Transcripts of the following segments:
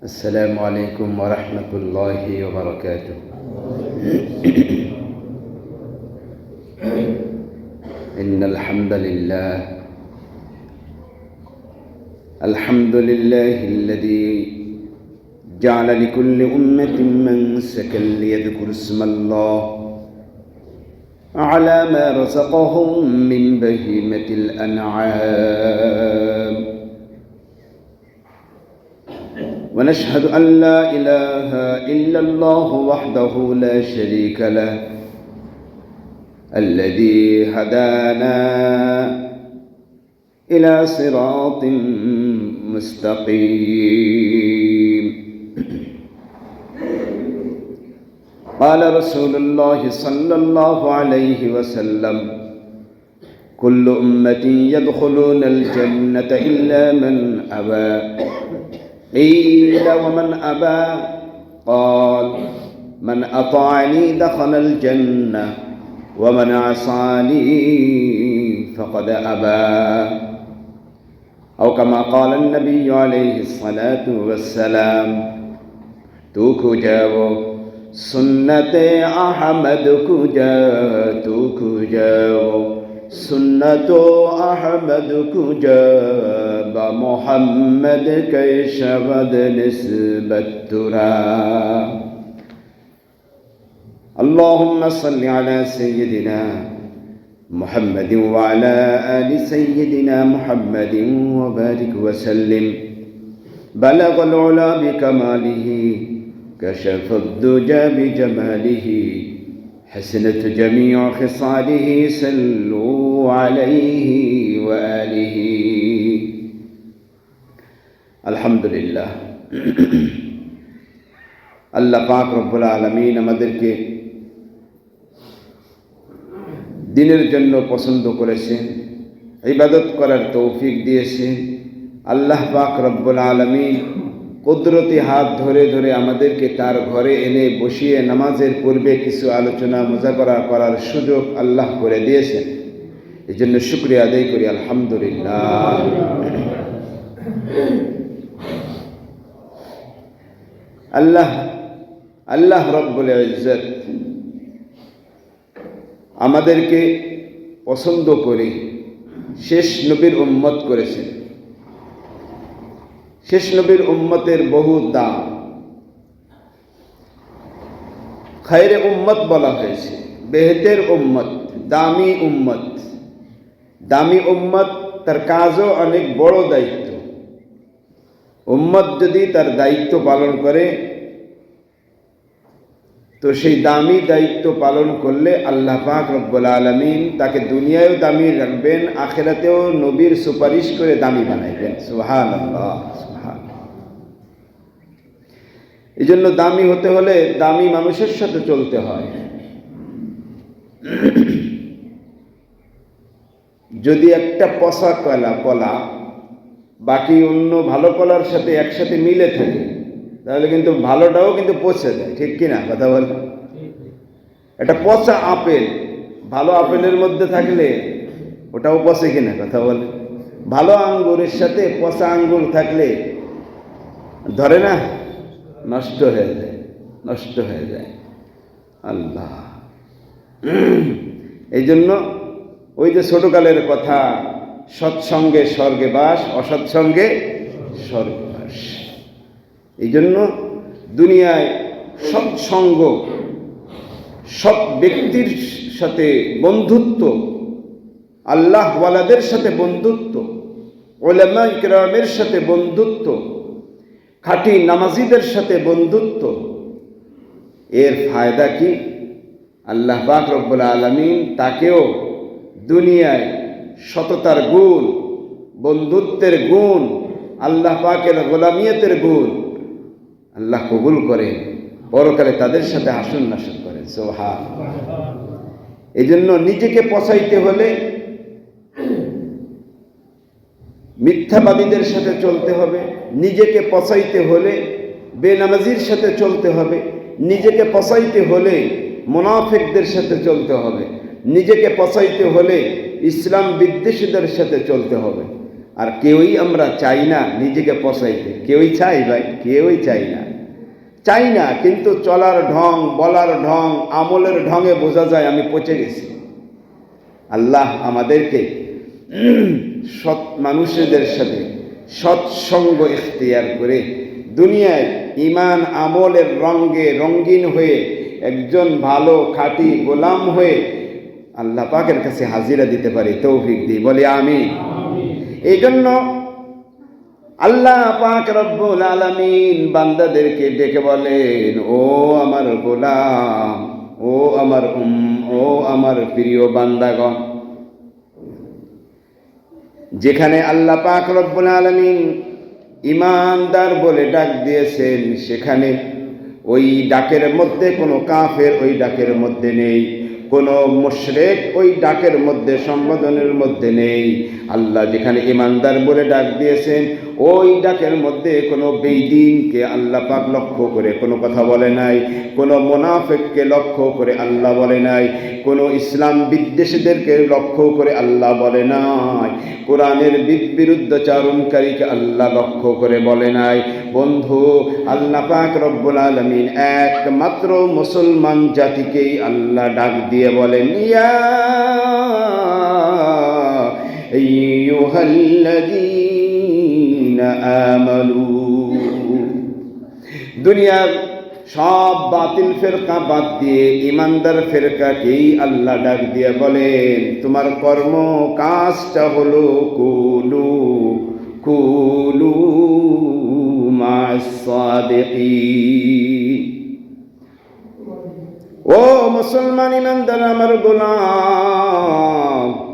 السلام عليكم ورحمة الله وبركاته. إن الحمد لله الحمد لله الذي جعل لكل أمة منسكا ليذكر اسم الله على ما رزقهم من بهيمة الأنعام. ونشهد أن لا إله إلا الله وحده لا شريك له الذي هدانا إلى صراط مستقيم. قال رسول الله صلى الله عليه وسلم كل أمة يدخلون الجنة إلا من أبى قيل ومن أبى؟ قال من أطاعني دخل الجنة ومن عصاني فقد أبى. أو كما قال النبي عليه الصلاة والسلام تو کجاو سنت أحمد کجا تو کجاو سنت أحمد کجا با محمد کی شود نسبت ترا اللهم صل على سيدنا محمد وعلى آل سيدنا محمد وبارك وسلم. بلغ العلا بكماله كشف الدجى بجماله حسنت جميع خصاله سلوا عليه وآله. আলহামদুলিল্লাহ। আল্লাহ পাক রব্বুল আলমিন আমাদেরকে দিনের জন্য পছন্দ করেছেন ইবাদত করার তৌফিক দিয়েছেন আল্লাহ পাক রব্বুল আলমিন কুদরতি হাত ধরে ধরে আমাদেরকে তার ঘরে এনে বসিয়ে নামাজের পূর্বে কিছু আলোচনা, মোজাকরা করার সুযোগ আল্লাহ করে দিয়েছেন। এই জন্য শুক্রিয়া আদায় করি, আলহামদুলিল্লাহ। আল্লাহ আল্লাহ রব্বুল ইজ্জত আমাদেরকে পছন্দ করে শেষ নবীর উম্মত করেছেন। শেষ নবীর উম্মতের বহু দাম। খায়রে উম্মত বলা হয়েছে, বেহেতের উম্মত, দামি উম্মত। দামি উম্মত তার কাজও অনেক বড় দায়িত্ব। উম্মত যদি তার দায়িত্ব পালন করে, তো সেই দামি দায়িত্ব পালন করলে আল্লাহ পাক রব্বুল আলমিন তাকে দুনিয়ায়ও দামি রাখবেন, আখেরাতেও নবীর সুপারিশ করে দামি বানাইবেন। সুহান আল্লাহ এই জন্য দামি হতে হলে দামি মানুষের সাথে চলতে হয়। যদি একটা পচা কলা কলা বাকি অন্য ভালো কলার সাথে একসাথে মিলে থাকে, তাহলে কিন্তু ভালোটাও কিন্তু পচে যায়, ঠিক কিনা কথা বল একটা পচা আপেল, ভালো আপেলের মধ্যে থাকলে ওটাও পচে কিনা কথা বলে ভালো আঙ্গুরের সাথে পচা আঙ্গুর থাকলে ধরে না, নষ্ট হয়ে যায়, নষ্ট হয়ে যায়। আল্লাহ। এই জন্য ওই যে ছোটকালের কথা সৎসঙ্গে স্বর্গে বাস, অসৎসঙ্গে স্বর্গে বাস। এই জন্য দুনিয়ায় সৎসঙ্গ সৎ ব্যক্তির সাথে বন্ধুত্ব, আল্লাহওয়ালাদের সাথে বন্ধুত্ব ওলামা ইকরামের সাথে বন্ধুত্ব, খাঁটি নামাজিদের সাথে বন্ধুত্ব, এর ফায়দা কি? আল্লাহ পাক রব্বুল আলমিন তাকেও দুনিয়ায় সততার গুণ, বন্ধুত্বের গুণ, আল্লাহ পাকের গোলামিয়তের গুণ। আল্লাহ কবুল করে পরকালে তাদের সাথে হাসন করে সোহা এই জন্য নিজেকে পচাইতে হলে মিথ্যাবাদীদের সাথে চলতে হবে, নিজেকে পচাইতে হলে বেনামাজির সাথে চলতে হবে, নিজেকে পচাইতে হলে মোনাফেকদের সাথে চলতে হবে। নিজেকে পচাইতে হলে ইসলাম বিদ্বেষীদের সাথে চলতে হবে। আর কেউই আমরা চাই না নিজেকে পচাইতে কেউই চাই ভাই, কেউই চাই না। চাই না, কিন্তু চলার ঢং, বলার ঢং, আমলের ঢঙে বোঝা যায় আমি পচে গেছি। আল্লাহ আমাদেরকে সৎ মানুষদের সাথে সৎসঙ্গ ইখতিয়ার করে দুনিয়ায় ইমান আমলের রঙ্গে রঙ্গিন হয়ে, একজন ভালো, খাঁটি গোলাম হয়ে আল্লাহ পাকের কাছে হাজিরা দিতে পারি, তৌফিক দিই, বলি আমি এই জন্য আল্লাহ পাক রব্বুল আলামিন বান্দাদেরকে ডেকে বলেন, ও আমার গোলাম, ও আমার উম, ও আমার প্রিয় বান্দাগণ, যেখানে আল্লাহ পাক রব্বুল আলামিন ইমানদার বলে ডাক দিয়েছেন, সেখানে ওই ডাকের মধ্যে কোনো কাফের ওই ডাকের মধ্যে নেই। কোনো মুশরেক ওই ডাকের মধ্যে সম্বোধনের মধ্যে নেই। আল্লাহ যেখানে ইমানদার বলে ডাক দিয়েছেন ওই ডাকের মধ্যে কোনো বেদিনকে আল্লাহ পাক লক্ষ্য করে কোনো কথা বলে নাই, কোনো মোনাফেককে লক্ষ্য করে আল্লাহ বলে নাই, কোনো ইসলাম বিদ্বেষীদেরকে লক্ষ্য করে আল্লাহ বলে নাই, কোরআনের বিরুদ্ধচারণকারীকে আল্লাহ লক্ষ্য করে বলে নাই। বন্ধু, আল্লাহ পাক রব্বুল আলমিন একমাত্র মুসলমান জাতিকেই আল্লাহ ডাক দিয়ে বলেন, ইয়া আইয়ুহাল্লাযীনা আমানু দুনিয়ার সব বাতিল ফেরকা বাদ দিয়ে ইমানদার ফেরকাকেই আল্লাহ ডাক দিয়ে বলেন, তোমার কর্ম কাজটা হলো কুলু কুলু ও মুসলমান ইমানদার আমার গোলাম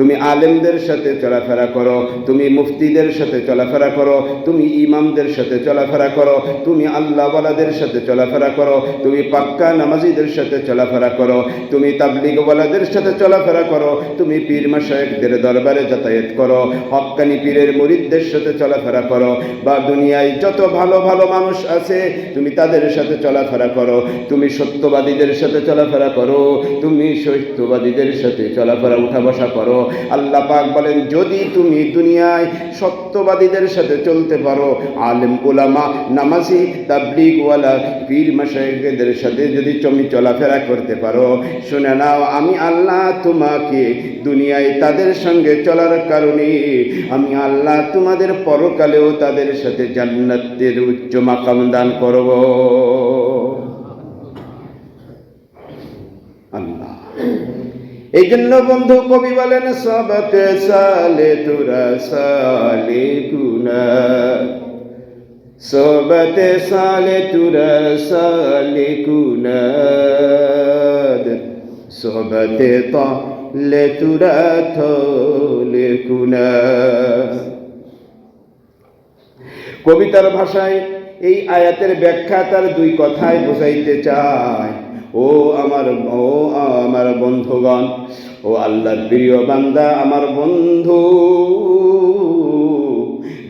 তুমি আলেমদের সাথে চলাফেরা করো তুমি মুফতিদের সাথে চলাফেরা করো তুমি ইমামদের সাথে চলাফেরা করো তুমি আল্লাহওয়ালাদের সাথে চলাফেরা করো তুমি পাক্কা নামাজিদের সাথে চলাফেরা করো তুমি তাবলিগওয়ালাদের সাথে চলাফেরা করো তুমি পীর মাসায়েকদের দরবারে যাতায়াত করো হক্কানি পীরের মরিদদের সাথে চলাফেরা করো বা দুনিয়ায় যত ভালো ভালো মানুষ আছে তুমি তাদের সাথে চলাফেরা করো তুমি সত্যবাদীদের সাথে চলাফেরা করো তুমি সত্যবাদীদের সাথে চলাফেরা উঠা বসা করো আল্লাহ পাক বলেন, যদি তুমি দুনিয়ায় সত্যবাদীদের সাথে চলতে পারো, আলেম ওলামা নামাজি তাবলিগওয়ালা পীর মাসাইকদের সাথে যদি তুমি চলাফেরা করতে পারো, শুনে নাও, আমি আল্লাহ তোমাকে দুনিয়ায় তাদের সঙ্গে চলার কারণে, আমি আল্লাহ তোমাদের পরকালেও তাদের সাথে জান্নাতের উচ্চ মাকাম দান করব আল্লাহ এই জন্য বন্ধু কবি বলেন সবতে সালে তুরা সালে গুনা। সবতে সালে তুরা সালে গুনা। সবতে তলে তুরা থলে গুনা। কবিতার ভাষায় এই আয়াতের ব্যাখ্যা তার দুই কথায় বোঝাইতে চায়। ও আমার ও আমার বন্ধুগণ ও আল্লাহর প্রিয় বান্দা আমার বন্ধু।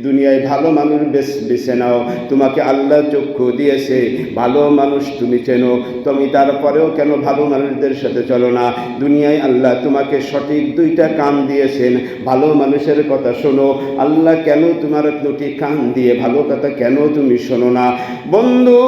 দুনিয়ায় ভালো মানুষ বেশ বেছে নাও। তোমাকে আল্লাহ চক্ষু দিয়েছে। ভালো মানুষ তুমি চেনো। তুমি তারপরেও কেন ভালো মানুষদের সাথে চলো না? দুনিয়ায় আল্লাহ তোমাকে সঠিক দুইটা কান দিয়েছেন। ভালো মানুষের কথা শোনো। আল্লাহ কেন তোমার দুটি কান দিয়ে ভালো কথা কেন তুমি শোনো না? বন্ধু,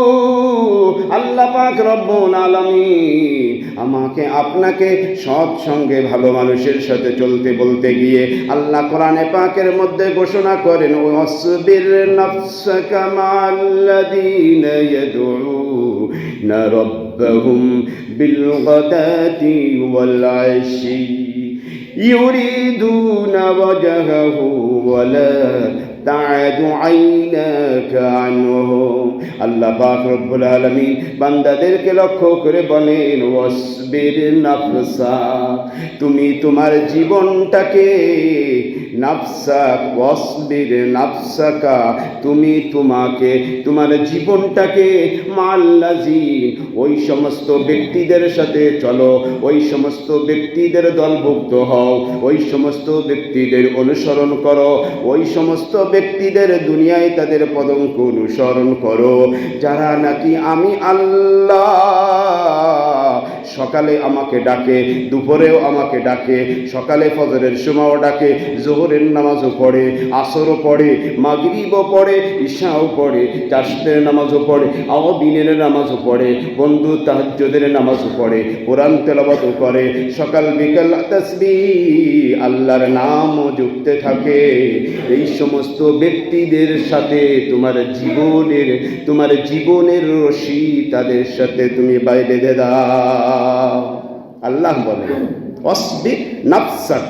আল্লাহ পাক রব্বুল আলামিন আমাকে আপনাকে সৎ সঙ্গে ভালো মানুষের সাথে চলতে বলতে গিয়ে আল্লাহ কোরআনে পাকের মধ্যে ঘোষণা করেন ওয়াসবির নাফসাকা মাল্লাযীনা ইয়াদউনা রাব্বাহুম বিল গাদাতি ওয়াল আশি يريدون وجهه ولا تعد عيناك عنهم আল্লাহ পাক রব্বুল আলামিন বান্দাদেরকে লক্ষ্য করে বলেন ওয়াসবির নাফসা তুমি তোমার জীবনটাকে নাফসা, ওয়াসবির নাফসাকা, তুমি তোমাকে, তোমার জীবনটাকে মাল্লাজিন ওই সমস্ত ব্যক্তিদের সাথে চলো, ওই সমস্ত ব্যক্তিদের দলভুক্ত হও, ওই সমস্ত ব্যক্তিদের অনুসরণ করো, ওই সমস্ত ব্যক্তিদের দুনিয়ায় তাদের পদঙ্ক অনুসরণ করো, যারা নাকি আমি আল্লাহ। সকালে আমাকে ডাকে, দুপুরেও আমাকে ডাকে, সকালে ফজরের সময়ও ডাকে, জোহরের নামাজও পড়ে, আসরও পড়ে, মাগরিবও পড়ে, ঈশাও পড়ে চাষদের নামাজও পড়ে আওয়াবিনের নামাজও পড়ে, বন্ধু তাহাজ্জুদের নামাজও পড়ে, কোরআন তেলাবাতও করে, সকাল বিকাল তসবি আল্লাহর নামও যুক্ত থাকে। এই সমস্ত ব্যক্তিদের সাথে তোমার জীবনের তোমার জীবনের রশি তাদের সাথে তুমি বাইরে দাও। আল্লাহ। বলে, অসবি নাফসাক,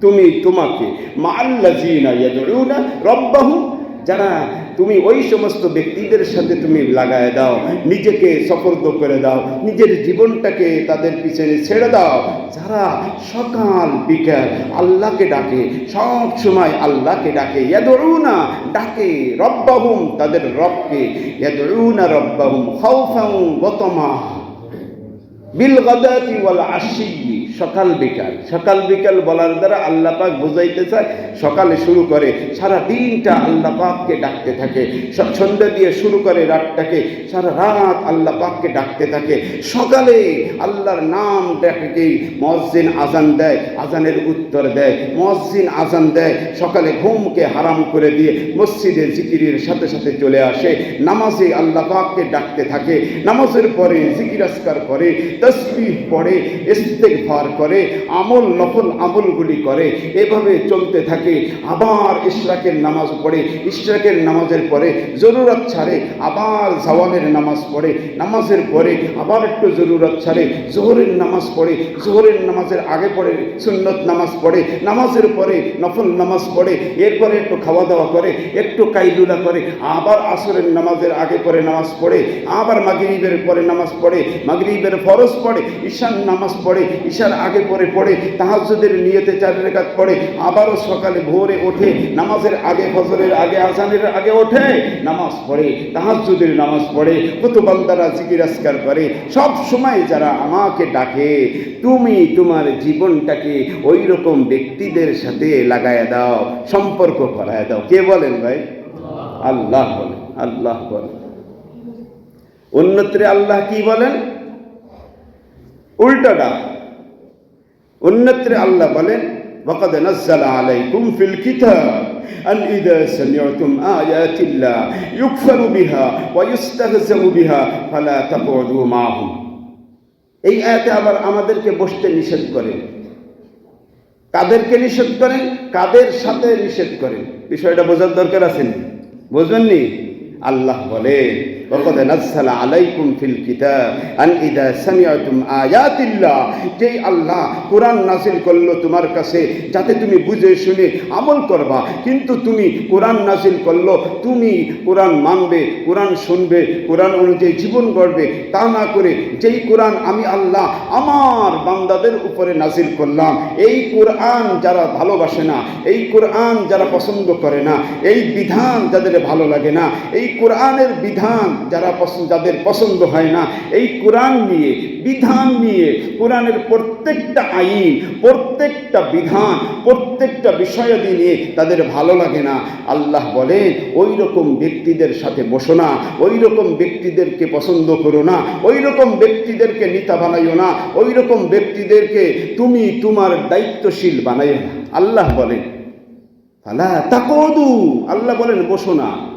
তুমি তোমাকে মাল্লাজিনা ইয়াদউনা রব্বাহুম, যারা তুমি ওই সমস্ত ব্যক্তিদের সাথে তুমি লাগায় দাও, নিজেকে সফর্দ করে দাও, নিজের জীবনটাকে তাদের পিছনে ছেড়ে দাও। যারা সকাল বিকাল আল্লাহকে ডাকে, সব সময় আল্লাহকে ডাকে, ইয়াদউনা, ডাকে, রব্বাহুম, তাদের রবকে, ইয়াদউনা রব্বাহুম খাউফান ওয়া তামা বিল গাদাতি ওয়াল আশি সকাল বিকাল। সকাল বিকাল বলার দ্বারা আল্লাহ পাক বুঝাইতে চায়, সকালে শুরু করে সারা দিনটা আল্লাহ পাককে ডাকতে থাকে। সন্ধ্যা দিয়ে শুরু করে রাতটাকে সারা রাত আল্লাহ পাককে ডাকতে থাকে। সকালে আল্লাহর নাম ডাকেই মসজিদ আজান দেয়, আজানের উত্তর দেয়, মসজিদ আজান দেয়, সকালে ঘুমকে হারাম করে দিয়ে মসজিদে জিকিরের সাথে সাথে চলে আসে। নামাজে আল্লাহ পাককে ডাকতে থাকে। নামাজের পরে জিকির আসকার করে, তসবিহ পড়ে ইস্তেগফার করে, আমল নফল আমলগুলি করে, এভাবে চলতে থাকে। আবার ইশরাকের নামাজ পড়ে, ইশরাকের নামাজের পরে জরুরত ছাড়ে, আবার জাওয়ালের নামাজ পড়ে, নামাজের পরে আবার একটু জরুরত ছাড়ে, জোহরের নামাজ পড়ে, জোহরের নামাজের আগে পড়ে, সুন্নত নামাজ পড়ে, নামাজের পরে নফল নামাজ পড়ে, এরপরে একটু খাওয়া দাওয়া করে, একটু কাইলুলা করে, আবার আসরের নামাজের আগে পরে নামাজ পড়ে, আবার মাগরিবের পরে নামাজ পড়ে, মাগরিবের ফরজ পড়ে ঈশান নামাজ পড়ে ঈশার আগে পরে পড়ে, তাহাজ্জুদের নিয়তে চার রেখাত পড়ে, আবারও সকালে ভোরে ওঠে, নামাজের আগে, ফজরের আগে, আজানের আগে ওঠে, নামাজ পড়ে, তাহাজ্জুদের নামাজ পড়ে কত বান্দারা জিকির আসকার করে। সব সময় যারা আমাকে ডাকে, তুমি তোমার জীবনটাকে ওই রকম ব্যক্তিদের সাথে লাগায় দাও, সম্পর্ক করায় দাও। কে বলেন ভাই? আল্লাহ বলেন আল্লাহ বলেন। অন্যত্রে আল্লাহ কি বলেন? উল্টাটা অন্যত্রে আল্লাহ বলেন وقد نزل عليكم في الكتاب أن إذا سمعتم آيات الله يكفر بها ويستهزأ بها فلا تقعدوا معهم এই আয়াতে আবার আমাদেরকে বসতে নিষেধ করেন কাদেরকে নিষেধ করেন কাদের সাথে নিষেধ করেন বিষয়টা বোঝার দরকার আছে নি? বুঝবেননি আল্লাহ বলে وقد نزل عليكم في الكتاب أن إذا سمعتم آيات الله যেই আল্লাহ কোরআন নাজিল করলো তোমার কাছে যাতে তুমি বুঝে শুনে আমল করবা কিন্তু তুমি কোরআন নাজিল করলো তুমি কোরআন মানবে কোরআন শুনবে কোরআন অনুযায়ী জীবন গড়বে তা না করে যেই কোরআন আমি আল্লাহ আমার বান্দাদের উপরে নাজিল করলাম এই কোরআন যারা ভালোবাসে না এই কোরআন যারা পছন্দ করে না এই বিধান যাদের ভালো লাগে না এই কোরআনের বিধান যারা পছন্দ যাদের পছন্দ হয় না, এই কোরআন নিয়ে, বিধান নিয়ে, কোরআনের প্রত্যেকটা আইন, প্রত্যেকটা বিধান, প্রত্যেকটা বিষয়াদি নিয়ে তাদের ভালো লাগে না। আল্লাহ বলেন ওই রকম ব্যক্তিদের সাথে বসো না ওই রকম ব্যক্তিদেরকে পছন্দ করো না ওই রকম ব্যক্তিদেরকে নেতা বানাইও না ওই রকম ব্যক্তিদেরকে তুমি তোমার দায়িত্বশীল বানাইও না। আল্লাহ বলেন, ফালা তাকদু। আল্লাহ বলেন, বসো না।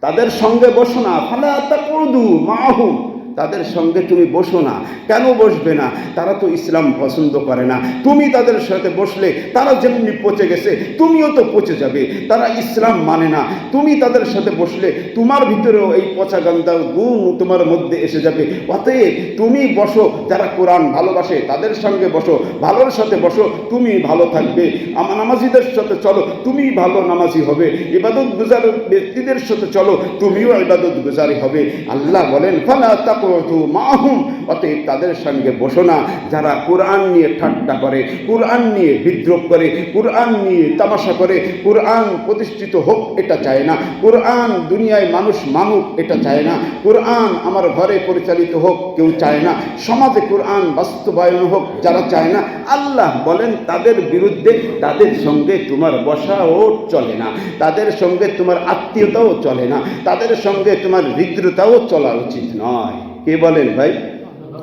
তাদের সঙ্গে বসো না। ফালা তাকদু মাহুম। তাদের সঙ্গে তুমি বসো না। কেন বসবে না? তারা তো ইসলাম পছন্দ করে না। তুমি তাদের সাথে বসলে তারা যেমনি পচে গেছে, তুমিও তো পচে যাবে। তারা ইসলাম মানে না। তুমি তাদের সাথে বসলে তোমার ভিতরেও এই পচা গান্দা গুণ তোমার মধ্যে এসে যাবে। অতএব তুমি বসো, যারা কোরআন ভালোবাসে তাদের সঙ্গে বসো, ভালোর সাথে বসো, তুমি ভালো থাকবে। আমার নামাজিদের সাথে চলো, তুমি ভালো নামাজি হবে। ইবাদত গুজার ব্যক্তিদের সাথে চলো, তুমিও ইবাদত গুজারি হবে। আল্লাহ বলেন, ফালা তাকরতু মাহুম, অতএব তাদের সঙ্গে বসো না। যারা কোরআন নিয়ে ঠাট্টা করে, কোরআন নিয়ে বিদ্রোহ করে, কোরআন নিয়ে তামাশা করে, কোরআন প্রতিষ্ঠিত হোক, এটা চায় না। কোরআন দুনিয়ায় মানুষ মানুক, এটা চায় না। কোরআন আমার ঘরে পরিচালিত হোক, কেউ চায় না। সমাজে কোরআন বাস্তবায়ন হোক, যারা চায় না, আল্লাহ বলেন তাদের বিরুদ্ধে তাদের সঙ্গে তোমার বসাও চলে না। তাদের সঙ্গে তোমার আত্মীয়তাও চলে না। তাদের সঙ্গে তোমার হৃদ্রতাও চলা উচিত নয়। কে বলেন ভাই?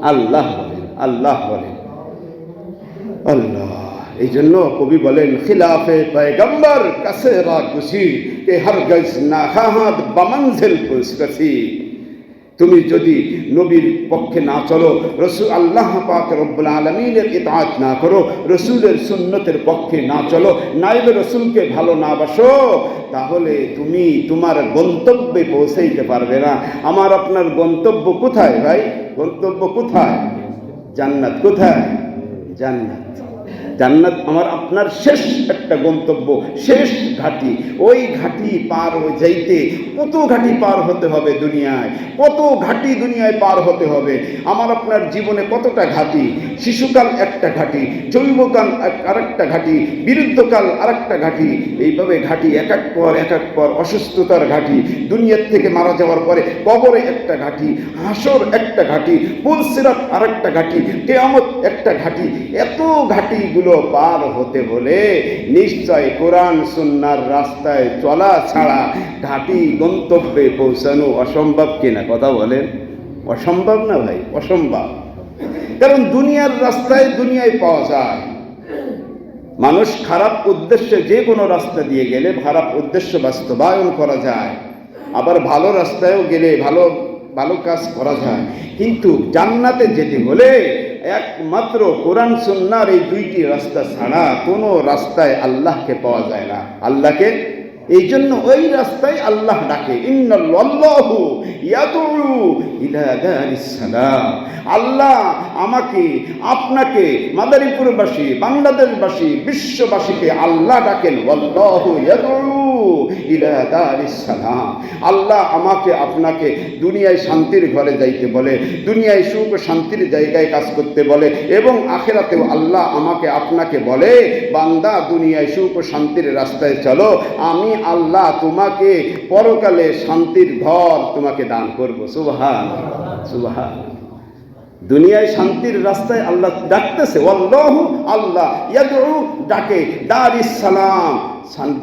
আল্লাহ বলেন আল্লাহ বলেন। আল্লাহ এই জন্য কবি বলেন, খিলাফে পয়গম্বর কাছে রাগুসি কে হর গজ না খাহাদ বামঞ্জিল পুসকসি তুমি যদি নবীর পক্ষে না চলো রসুল আল্লাহ পাক রব্বুল আলমিনের ইতাআত না করো, রসুলের সুন্নতের পক্ষে না চলো, নাইবে রসুলকে ভালো না বাসো, তাহলে তুমি তোমার গন্তব্যে পৌঁছাইতে পারবে না। আমার আপনার গন্তব্য কোথায় ভাই? গন্তব্য কোথায়? জান্নাত কোথায়? জান্নাত। জান্নাত আমার আপনার শেষ একটা গন্তব্য, শেষ ঘাটি। ওই ঘাটি পার হয়ে যাইতে কত ঘাটি পার হতে হবে দুনিয়ায়? কত ঘাটি দুনিয়ায় পার হতে হবে? আমার আপনার জীবনে কতটা ঘাটি? শিশুকাল একটা ঘাটি, জৈবকাল আরেকটা ঘাটি, বিরুদ্ধকাল আরেকটা ঘাটি। এইভাবে ঘাটি এক এক পর এক এক পর অসুস্থতার ঘাটি, দুনিয়ার থেকে মারা যাওয়ার পরে কবরে একটা ঘাটি, হাসর একটা ঘাটি পুলসিরাত আরেকটা ঘাটি, কেয়ামত একটা ঘাটি। এত ঘাটিগুলো পার হতে হলে নিশ্চয় কোরআন সুন্নার রাস্তায় চলা ছাড়া ঘাটি গন্তব্যে পৌঁছানো অসম্ভব কিনা, কথা বলেন। অসম্ভব না ভাই? অসম্ভব। কারণ দুনিয়ার রাস্তায় দুনিয়ায় পাওয়া যায়। মানুষ খারাপ উদ্দেশ্যে যে কোনো রাস্তা দিয়ে গেলে খারাপ উদ্দেশ্য বাস্তবায়ন করা যায়। আবার ভালো রাস্তায়ও গেলে ভালো ভালো কাজ করা যায়। কিন্তু জান্নাতে যেতে হলে একমাত্র কোরআন সুন্নার এই দুইটি রাস্তা ছাড়া কোনো রাস্তায় আল্লাহকে পাওয়া যায় না। আল্লাহকে? এই জন্য ওই রাস্তায় আল্লাহ ডাকে আল্লাহ আমাকে, আপনাকে, মাদারীপুরবাসী, বাংলাদেশবাসী, বিশ্ববাসীকে আল্লাহ ডাকেন আল্লাহ আমাকে, আপনাকে দুনিয়ায় শান্তির ঘরে যাইতে বলে, দুনিয়ায় সুখ শান্তির জায়গায় কাজ করতে বলে এবং আখেরাতেও আল্লাহ আমাকে, আপনাকে বলে, বান্দা, দুনিয়ায় সুখ শান্তির রাস্তায় চলো, আমি আল্লাহ তোমাকে পরকালে শান্তির ঘর তোমাকে দান করব। সুবহান সুবহান দুনিয়ায় শান্তির রাস্তায় আল্লাহ ডাকতেছে আল্লাহু আল্লাহ ডাকে, দারিস সালাম।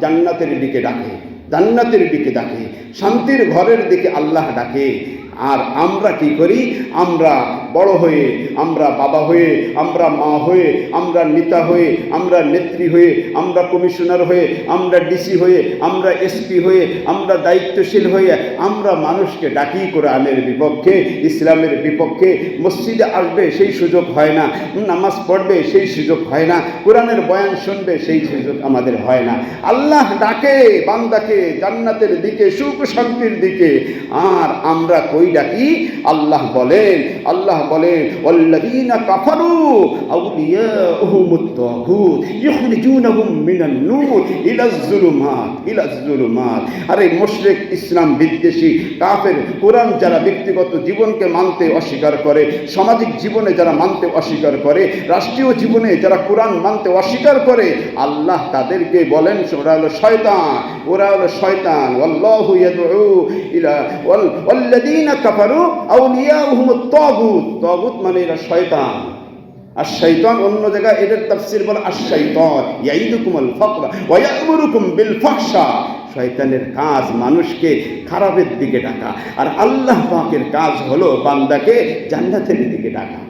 জান্নাতের দিকে ডাকে জান্নাতের দিকে ডাকে শান্তির ঘরের দিকে আল্লাহ ডাকে। আর আমরা কি করি? আমরা বড় হয়ে, আমরা বাবা হয়ে, আমরা মা হয়ে, আমরা নেতা হয়ে, আমরা নেত্রী হয়ে, আমরা কমিশনার হয়ে, আমরা ডিসি হয়ে, আমরা এসপি হয়ে, আমরা দায়িত্বশীল হয়ে, আমরা মানুষকে ডাকি কোরআনের বিপক্ষে, ইসলামের বিপক্ষে। মসজিদে আসবে, সেই সুযোগ হয় না। নামাজ পড়বে, সেই সুযোগ হয় না। কোরআনের বয়ান শুনবে, সেই সুযোগ আমাদের হয় না। আল্লাহ ডাকে, বান্দাকে, জান্নাতের দিকে, সুখ শান্তির দিকে। আর আমরা কই ডাকি আল্লাহ বলেন। আল্লাহ বলেন, ওয়াল্লাযীনা কাফারু আউলিয়াউহুমুত তাগুত ইখরিজুনাহুম মিনান নূর ইলাজ যুলুমাত ইলাজ যুলুমাত আরে মুশরিক, ইসলাম বিদ্বেষী, কাফের, কোরআন যারা ব্যক্তিগত জীবনকে মানতে অস্বীকার করে, সামাজিক জীবনে যারা মানতে অস্বীকার করে, রাষ্ট্রীয় জীবনে যারা কোরআন মানতে অস্বীকার করে, আল্লাহ তাদেরকে বলেন, ওরা হলো শয়তান, ওরা হলো শয়তান। ইয়াদউ ইলা, ওয়াল আউলিয়াউহুমুত তগুত তাগুত মানে এরা শয়তান। আর শৈতান অন্য জায়গায় এদের তাফসির বলে আর শৈতান বিল শয়তানের কাজ মানুষকে খারাপের দিকে ডাকা। আর আল্লাহ পাকের কাজ হলো বান্দাকে জান্নাতের দিকে ডাকা।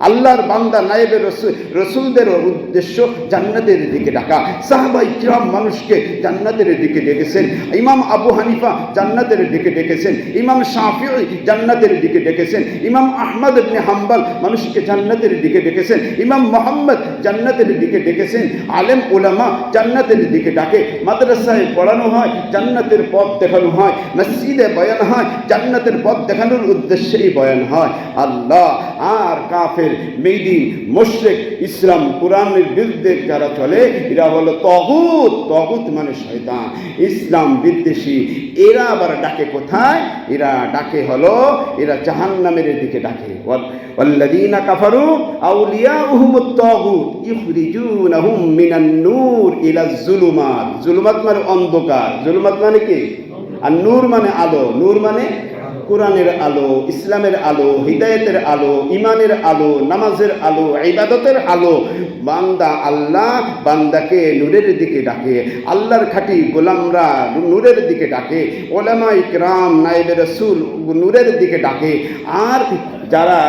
আল্লাহর বান্দা রসুল, রসুলদের উদ্দেশ্য জান্নাতের দিকে ডাকা। সাহাবাই কিরাম মানুষকে জান্নাতের দিকে ডেকেছেন। ইমাম আবু হানিফা জান্নাতের দিকে ডেকেছেন। ইমাম শাফি জান্নাতের দিকে ডেকেছেন। ইমাম আহমদ ইবনে হাম্বাল মানুষকে জান্নাতের দিকে ডেকেছেন। ইমাম মোহাম্মদ জান্নাতের দিকে ডেকেছেন। আলেম ওলামা জান্নাতের দিকে ডাকে। মাদ্রাসায় পড়ানো হয়, জান্নাতের পথ দেখানো হয়, মসজিদে বয়ান হয়, জান্নাতের পথ দেখানোর উদ্দেশ্যেই বয়ান হয়। আল্লাহ, আর কাফের কাফের মেদি মোশেক ইসলাম কোরআনের বিরুদ্ধে যারা চলে, এরা হলো তহুত তহুত মানে শয়তান। ইসলাম বিদ্বেষী। এরা আবার ডাকে কোথায়? এরা ডাকে হলো, এরা জাহান নামের দিকে ডাকে। অল্লাদিনা কাফারু আউলিয়া উহমুত তহুত ইফরিজুন আহুম মিনান নূর ইলা জুলুমাত জুলুমাত মানে অন্ধকার। জুলুমাত মানে কি? আর নূর মানে আলো। নূর মানে কোরআনের আলো, ইসলামের আলো, হৃদায়তের আলো ইমানের আলো, নামাজের আলো, ইবাদতের আলো, বান্দা আল্লাহ বান্দাকে নূরের দিকে ডাকে, আল্লাহর খাটি গোলামরা নূরের দিকে ডাকে ওলামা ইকরাম নাইবে রসুল নূরের দিকে ডাকে। আর যারা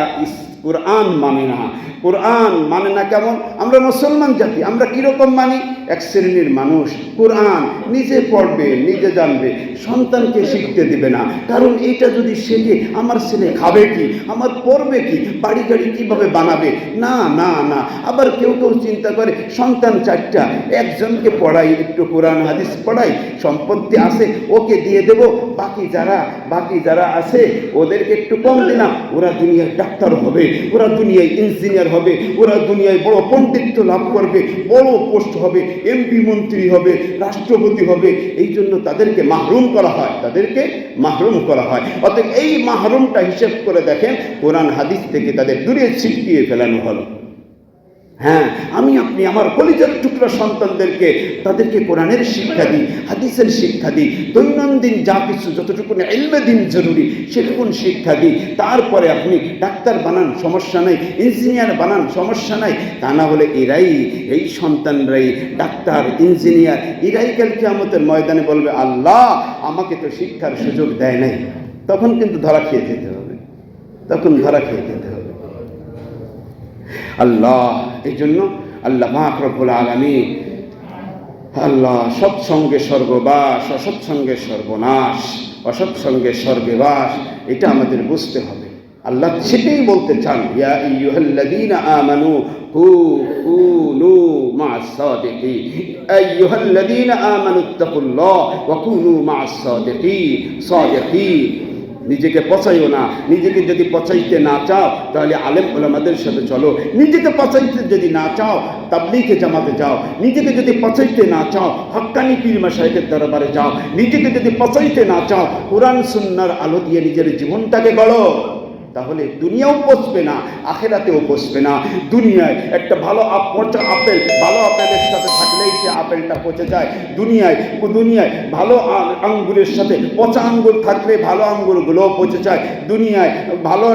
কোরআন মানে না কোরআন মানে না কেমন? আমরা মুসলমান জাতি, আমরা কীরকম মানি? এক শ্রেণির মানুষ, কোরআন নিজে পড়বে, নিজে জানবে, সন্তানকে শিখতে দিবে না। কারণ এটা যদি শেখে, আমার ছেলে খাবে কি? আমার পড়বে কি? বাড়ি গাড়ি কীভাবে বানাবে? না না না। আবার কেউ কেউ চিন্তা করে, সন্তান চারটা, একজনকে পড়াই, একটু কোরআন, হাদিস পড়াই, সম্পত্তি আছে, ওকে দিয়ে দেব। বাকি যারা বাকি যারা আছে, ওদেরকে একটু কম দিলাম। ওরা দুনিয়ায় ডাক্তার হবে, ওরা দুনিয়ায় ইঞ্জিনিয়ার হবে, ওরা দুনিয়ায় বড় পণ্ডিত্য লাভ করবে, বড় পোস্ট হবে এমপি মন্ত্রী হবে, রাষ্ট্রপতি হবে, এই জন্য তাদেরকে মাহরুম করা হয়, তাদেরকে মাহরুম করা হয়। অর্থাৎ এই মাহরুমটা হিসেব করে দেখেন, কোরআন হাদিস থেকে তাদের দূরে ছিটকিয়ে ফেলানো হলো। হ্যাঁ আমি আপনি আমার কলিজার টুকরা সন্তানদেরকে, তাদেরকে কোরআনের শিক্ষা দিই, হাদিসের শিক্ষা দিই, দৈনন্দিন যা কিছু যতটুকু এলমে দিন জরুরি, সেটুকুন শিক্ষা দিই। তারপরে আপনি ডাক্তার বানান, সমস্যা নাই, ইঞ্জিনিয়ার বানান, সমস্যা নাই, তা না হলে এরাই, এই সন্তানরাই ডাক্তার, ইঞ্জিনিয়ার, এরাই কালকে আমাদের ময়দানে বলবে, আল্লাহ, আমাকে তো শিক্ষার সুযোগ দেয় নাই। তখন কিন্তু ধরা খেয়ে যেতে হবে। তখন ধরা খেয়ে যেতে হবে। আল্লাহ, এই জন্য আল্লাহ মাকরবুল আলমী আল্লাহ সৎসঙ্গে স্বর্গবাস, অসৎসঙ্গে সর্বনাশ অসৎসঙ্গে স্বর্গবাস, এটা আমাদের বুঝতে হবে। আল্লাহ সেটাই বলতে চান, ইয়া ইয়ুহাল্লাযীনা আমানু কু, কুনু মা'আস সাদিকিন। আইয়ুহাল্লাযীনা আমানু ইত্তাকুল্লাহ, ওয়া কুনু মা'আস সাদিকিন সাদিকিন। নিজেকে পচাইও না। নিজেকে যদি পচাইতে না চাও, তাহলে আলেম ওলামাদের সাথে চলো। নিজেকে পচাইতে যদি না চাও তাবলিকে জামাতে যাও। নিজেকে যদি পচাইতে না চাও, হক্কানি পীর মাসাইকের দরবারে যাও। নিজেকে যদি পচাইতে না চাও, কোরআন সুন্নার আলো দিয়ে নিজের জীবনটাকে গড়ো। তাহলে দুনিয়াও পচবে না, আখেরাতেও পচবে না। দুনিয়ায় একটা ভালো পচা আপেল, ভালো আপেলের সাথে থাকলেই সে আপেলটা পচে যায়। দুনিয়ায় দুনিয়ায় ভালো আঙ্গুরের সাথে পচা আঙ্গুর থাকলে ভালো আঙ্গুরগুলোও পচে যায়। দুনিয়ায় ভালো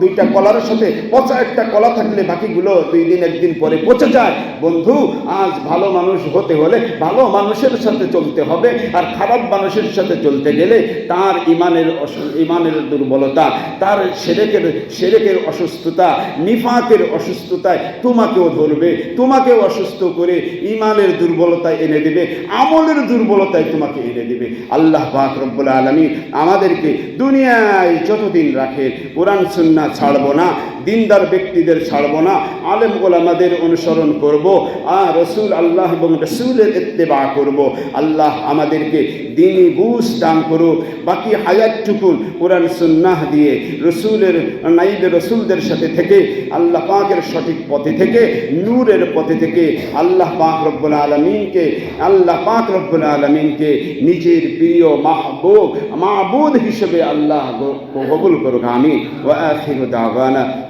দুইটা কলার সাথে পচা একটা কলা থাকলে বাকিগুলো দুই দিন, একদিন পরে পচে যায়। বন্ধু, আজ ভালো মানুষ হতে হলে ভালো মানুষের সাথে চলতে হবে আর খারাপ মানুষের সাথে চলতে গেলে তার ইমানের ইমানের দুর্বলতা, তার সেরেকের সেরেকের অসুস্থতা নিফাকের অসুস্থতায় তোমাকেও ধরবে, তোমাকেও অসুস্থ করে ইমানের দুর্বলতায় এনে দেবে, আমলের দুর্বলতায় তোমাকে এনে দেবে। আল্লাহ পাক রব্বুল আলমী আমাদেরকে দুনিয়ায় যতদিন রাখে কোরআন সুন্না ছাড়বো না। দিনদার ব্যক্তিদের ছাড়বো না। আলেম ওলামাদের অনুসরণ করব। আর রসুল আল্লাহ এবং রসুলের ইত্তেবা করব। আল্লাহ আমাদেরকে দিনই বুঝ দান করুক। বাকি হায়াতটুকুন কোরআন সুন্নাহ দিয়ে রসুলের, নাইবে রসুলদের সাথে থেকে, আল্লাহ পাকের সঠিক পথে থেকে, নূরের পথে থেকে আল্লাহ পাক রব্বুল আলমিনকে, আল্লাহ পাক রব্বুল আলমিনকে নিজের প্রিয় মাহবুব মাহবুদ হিসেবে আল্লাহ কবুল করুক। আমি ও আখির